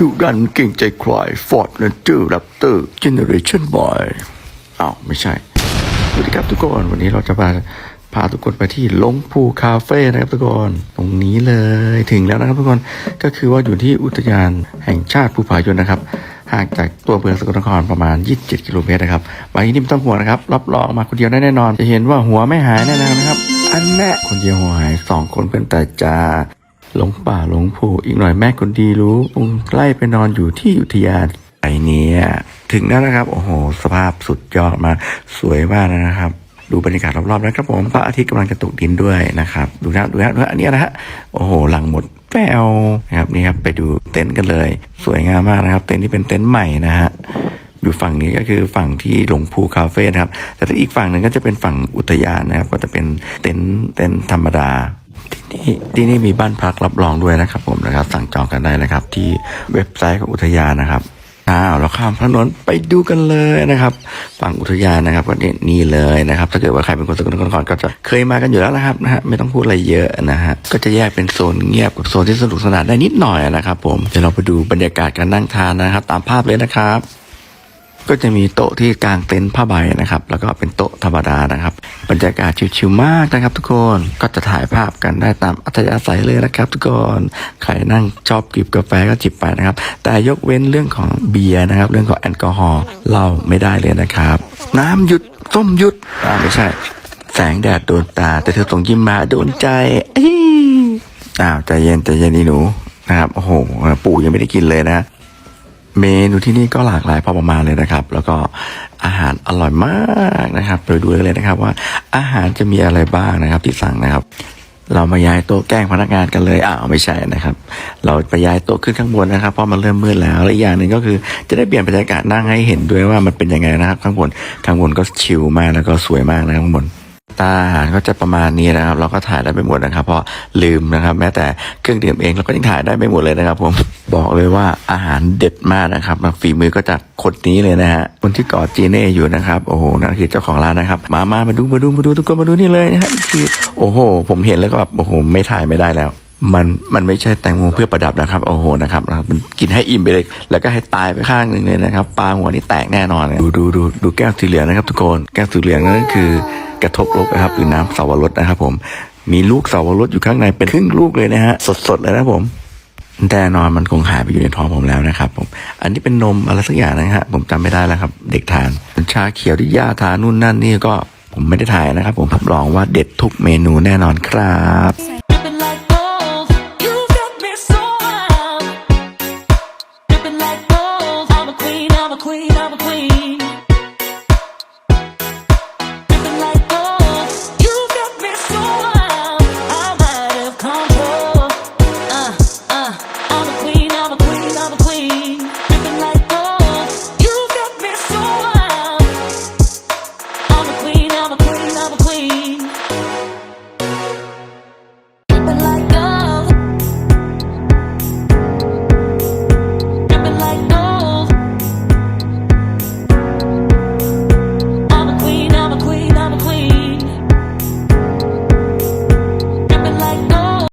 ดุดันเก่งใจใครฟอร์ดเรนเจอร์แรปเตอร์เจเนอเรชั่นบอยอ้าวไม่ใช่สวัสดีครับทุกคนวันนี้เราจะพาพาทุกคนไปที่ลงภูคาเฟ่นะครับทุกคนตรงนี้เลยถึงแล้วนะครับทุกคนก็คือว่าอยู่ที่อุทยานแห่งชาติภูผายนนะครับห่างจากตัวเมืองสกลนครประมาณ 27 กิโลเมตรนะครับมาที่นี่ไม่ต้องห่วงนะครับ รับรองมาคนเดียวได้แน่นอน จะเห็นว่าหัวไม่หายแน่นอนนะครับ อันแน่คนเดียวหัวหายสองคนเป็นแต่จา หลงป่าหลงภูอีกหน่อยแม่คนดีรู้คงไล่ไปนอนอยู่ที่อุทยานไอเนี้ยถึงแล้วนะครับ โอ้โห สภาพสุดยอดมาสวยมากนะครับ ดูบรรยากาศรอบๆนะครับผมพระอาทิตย์กำลังจะตกดินด้วยนะครับ ดูนะดูนะดูนะอันนี้นะฮะโอ้โห หลังหมดแปวนะครับนี่ครับไปดูเต็นท์กันเลย สวยงามมากนะครับ เต็นท์ที่เป็นเต็นท์ใหม่นะฮะอยู่ฝั่งนี้ก็คือฝั่งที่หลงภูคาเฟ่นะครับ แต่อีกฝั่งหนึ่งก็จะเป็นฝั่งอุทยานนะครับ ก็จะเป็นเต็นท์เต็นท์ธรรมดา ที่นี่ที่นี่มีบ้านพักรับรองด้วยนะครับ ผมนะครับ สั่งจองกันได้นะครับ ที่เว็บไซต์ของอุทยานนะครับอ้าวเราข้ามถนนไปดูกันเลยนะครับ ฝั่งอุทยานนะครับ ก็นี่นี่เลยนะครับ ถ้าเกิดว่าใครเป็นคนสกลนครก็จะเคยมากันอยู่แล้วนะครับนะฮะไม่ต้องพูดอะไรเยอะนะฮะก็จะแยกเป็นโซนเงียบกับโซนที่สนุกสนานได้นิดหน่อยนะครับ ผมเดี๋ยวเราไปดูบรรยากาศการนั่งทานนะครับ ตามภาพเลยนะครับ ก็จะมีโต๊ะที่กางเต็นท์ผ้าใบนะครับ แล้วก็เป็นโต๊ะธรรมดานะครับ บรรยากาศชิวๆมากนะครับ ทุกคนก็จะถ่ายภาพกันได้ตามอัธยาศัยเลยนะครับ ทุกคนใครนั่งชอบจิบกาแฟก็จิบไปนะครับ แต่ยกเว้นเรื่องของเบียร์นะครับ เรื่องของแอลกอฮอล์เหล้าไม่ได้เลยนะครับ น้ำหยุดส้มหยุดอ่าไม่ใช่ แสงแดดโดนตา แต่เธอส่งยิ้มมาโดนใจอี้อ้าวใจเย็นใจเย็นนี่หนูนะครับโอ้โหปู่ยังไม่ได้กินเลยนะ เมนูที่นี่ก็หลากหลายพอประมาณเลยนะครับ แล้วก็อาหารอร่อยมากนะครับ ไปดูกันเลยนะครับว่าอาหารจะมีอะไรบ้างนะครับที่สั่งนะครับ เรามาย้ายโต๊ะแกล้งพนักงานกันเลยอ้าวไม่ใช่นะครับ เราไปย้ายโต๊ะขึ้นข้างบนนะครับเพราะมันเริ่มมืดแล้วและอีกอย่างหนึ่งก็คือ จะได้เปลี่ยนบรรยากาศนั่งให้เห็นด้วยว่ามันเป็นยังไงนะครับ ข้างบนข้างบนก็ชิลมากแล้วก็สวยมากนะครับข้างบน ตาอาหารก็จะประมาณนี้นะครับ เราก็ถ่ายได้ไม่หมดนะครับ เพราะลืมนะครับ แม้แต่เครื่องดื่มเองเราก็ยังถ่ายได้ไม่หมดเลยนะครับ ผมบอกเลยว่าอาหารเด็ดมากนะครับฝีมือก็จากคนนี้เลยนะฮะคนที่กอดจีเน่อยู่นะครับโอ้โหนั่นคือเจ้าของร้านนะครับ มามามาดูมาดูมาดูทุกคนมาดูนี่เลยนะฮะคือโอ้โห ผมเห็นแล้วก็แบบโอ้โหไม่ถ่ายไม่ได้แล้วมันมันไม่ใช่แตงโมเพื่อประดับนะครับ โอ้โหนะครับนะครับมันกินให้อิ่มไปเลย แล้วก็ให้ตายไปข้างหนึ่งเลยนะครับปลาหัวนี่แตกแน่นอน ดูดูดูดูแก้วสีเหลืองนะครับทุกคน แก้วสีเหลืองนั่นคือ กระทบลบนะครับ หรือน้ำเสาวรสนะครับ ผม มีลูกเสาวรสอยู่ข้างในเป็นครึ่งลูกเลยนะฮะสดๆเลยนะผมแต่น่นอนมันคงหายไปอยู่ในท้องผมแล้วนะครับ ผม อันนี้เป็นนมอะไรสักอย่างนะฮะผมจำไม่ได้แล้วครับ เด็กทานชาเขียวที่ย่าทานนู่นนั่นนี่ก็ผมไม่ได้ถ่ายนะครับ ผมรับรองว่าเด็ดทุกเมนูแน่นอนครับ